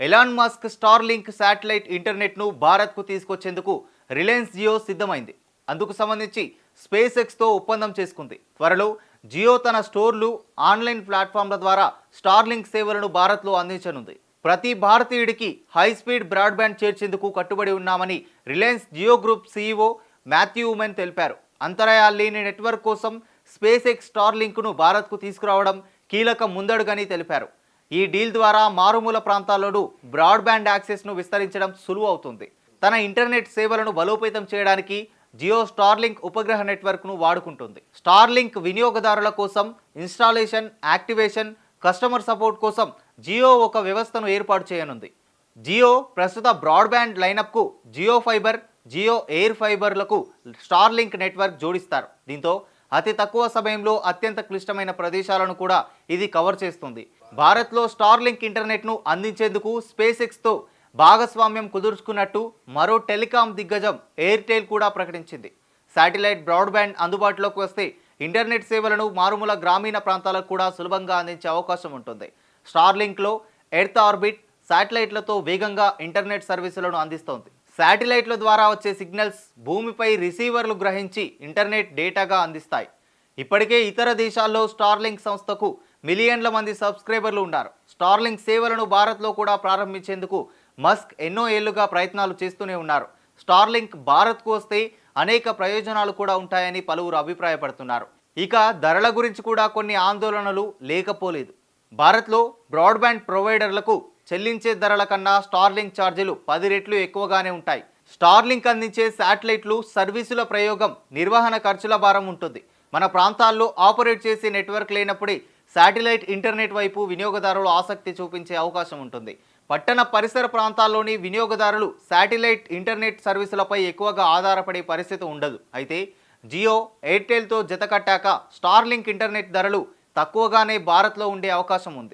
Elon Musk Starlink satellite ఇంటర్నెట్ను భారత్కు తీసుకొచ్చేందుకు రిలయన్స్ జియో సిద్ధమైంది. అందుకు సంబంధించి స్పేస్ ఎక్స్తో ఒప్పందం చేసుకుంది. త్వరలో జియో తన స్టోర్లు ఆన్లైన్ ప్లాట్ఫామ్ల ద్వారా స్టార్లింక్ సేవలను భారత్లో అందించనుంది. ప్రతి భారతీయుడికి హై స్పీడ్ బ్రాడ్బ్యాండ్ చేర్చేందుకు కట్టుబడి ఉన్నామని Reliance Jio group CEO Mathew Oommen తెలిపారు. అంతరాయాలు లేని నెట్వర్క్ కోసం స్పేస్ ఎక్స్ స్టార్లింక్ను భారత్కు తీసుకురావడం కీలక ముందడుగని తెలిపారు. ఈ డీల్ ద్వారా మారుమూల ప్రాంతాల్లోనూ బ్రాడ్బ్యాండ్ యాక్సెస్ను విస్తరించడం సులువు అవుతుంది. తన ఇంటర్నెట్ సేవలను బలోపేతం చేయడానికి జియో స్టార్లింక్ ఉపగ్రహ నెట్వర్క్ను వాడుకుంటుంది. స్టార్లింక్ వినియోగదారుల కోసం ఇన్స్టాలేషన్ యాక్టివేషన్ కస్టమర్ సపోర్ట్ కోసం జియో ఒక వ్యవస్థను ఏర్పాటు చేయనుంది. జియో ప్రస్తుత బ్రాడ్బ్యాండ్ లైనప్కు జియో ఫైబర్ జియో ఎయిర్ ఫైబర్లకు స్టార్లింక్ నెట్వర్క్ జోడిస్తారు. దీంతో అతి తక్కువ సమయంలో అత్యంత క్లిష్టమైన ప్రదేశాలను కూడా ఇది కవర్ చేస్తుంది. భారత్లో స్టార్లింక్ ఇంటర్నెట్ను అందించేందుకు స్పేస్ ఎక్స్తో భాగస్వామ్యం కుదుర్చుకున్నట్టు మరో టెలికాం దిగ్గజం ఎయిర్టెల్ కూడా ప్రకటించింది. శాటిలైట్ బ్రాడ్బ్యాండ్ అందుబాటులోకి వస్తే ఇంటర్నెట్ సేవలను మారుమూల గ్రామీణ ప్రాంతాలకు కూడా సులభంగా అందించే అవకాశం ఉంటుంది. స్టార్లింక్లో ఎర్త్ ఆర్బిట్ శాటిలైట్లతో వేగంగా ఇంటర్నెట్ సర్వీసులను అందిస్తోంది. శాటిలైట్ల ద్వారా వచ్చే సిగ్నల్స్ భూమిపై రిసీవర్లు గ్రహించి ఇంటర్నెట్ డేటాగా అందిస్తాయి. ఇప్పటికే ఇతర దేశాల్లో స్టార్లింక్ సంస్థకు మిలియన్ల మంది సబ్స్క్రైబర్లు ఉన్నారు. స్టార్లింక్ సేవలను భారత్లో కూడా ప్రారంభించేందుకు మస్క్ ఎన్నో ఏళ్ళుగా ప్రయత్నాలు చేస్తూనే ఉన్నారు. స్టార్లింక్ భారత్కు వస్తే అనేక ప్రయోజనాలు కూడా ఉంటాయని పలువురు అభిప్రాయపడుతున్నారు. ఇక ధరల గురించి కూడా కొన్ని ఆందోళనలు లేకపోలేదు. భారత్లో బ్రాడ్బ్యాండ్ ప్రొవైడర్లకు చెల్లించే ధరల కన్నా స్టార్లింక్ ఛార్జీలు పది రెట్లు ఎక్కువగానే ఉంటాయి. స్టార్లింక్ అందించే శాటిలైట్లు సర్వీసుల ప్రయోగం నిర్వహణ ఖర్చుల భారం ఉంటుంది. మన ప్రాంతాల్లో ఆపరేట్ చేసే నెట్వర్క్ లేనప్పుడే శాటిలైట్ ఇంటర్నెట్ వైపు వినియోగదారులు ఆసక్తి చూపించే అవకాశం ఉంటుంది. పట్టణ పరిసర ప్రాంతాల్లోని వినియోగదారులు శాటిలైట్ ఇంటర్నెట్ సర్వీసులపై ఎక్కువగా ఆధారపడే పరిస్థితి ఉండదు. అయితే జియో ఎయిర్టెల్తో జతకట్టాక స్టార్లింక్ ఇంటర్నెట్ ధరలు తక్కువగానే భారత్లో ఉండే అవకాశం ఉంది.